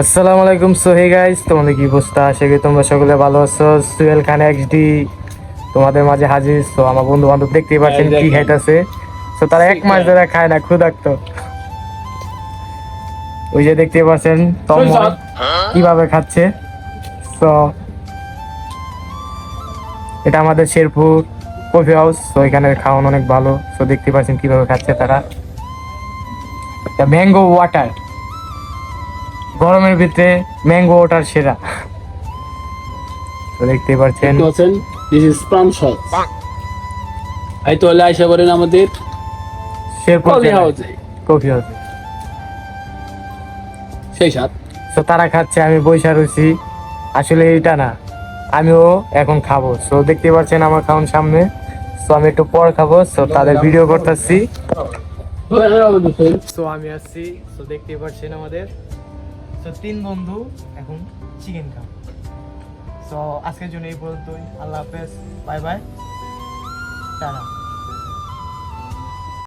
আসসালামু আলাইকুম। সোহে গাইস তোমাদের কি অবস্থা? আশা করি তোমরা সকলে ভালো আছো। সুয়েল খান এক্সডি তোমাদের মাঝে হাজির। তো আমার বন্ধু বান্ধব দেখতেই পাচ্ছেন কি দেখেন। খাইতেছে তো তারা এক মাস ধরে খায় না ক্ষুধার্ত। ওই যে দেখতে পাচ্ছেন তন্ময় কীভাবে খাচ্ছে। তো এটা আমাদের শেরপুর কফি হাউস তো এখানে খাওয়ানো অনেক ভালো। তো দেখতে পাচ্ছেন কীভাবে খাচ্ছে তারা। ম্যাঙ্গো ওয়াটার গরমের ভিতরে ম্যাঙ্গো ওয়াটার সেরা। দেখতে পাচ্ছেন দিস ইজ শট এই তো হলে আইসা করেন আমাদের শেরপুর কফি হাউসে সেই সাত। তো তারা খাচ্ছে আমি বৈশা রয়েছি। আসলে এটা না আমিও এখন খাব। সো দেখতে পাচ্ছেন আমার খাওয়ান সামনে। তো আমি একটু পর খাব। সো তাদের ভিডিও করতেছি। তো আমি আসছি। তো দেখতে পাচ্ছেন আমাদের। তো তিন বন্ধু, এখন চিকেন খাব। সো আজকের জন্য এই পর্যন্তই। আল্লাহ হাফেজ। Bye bye tata.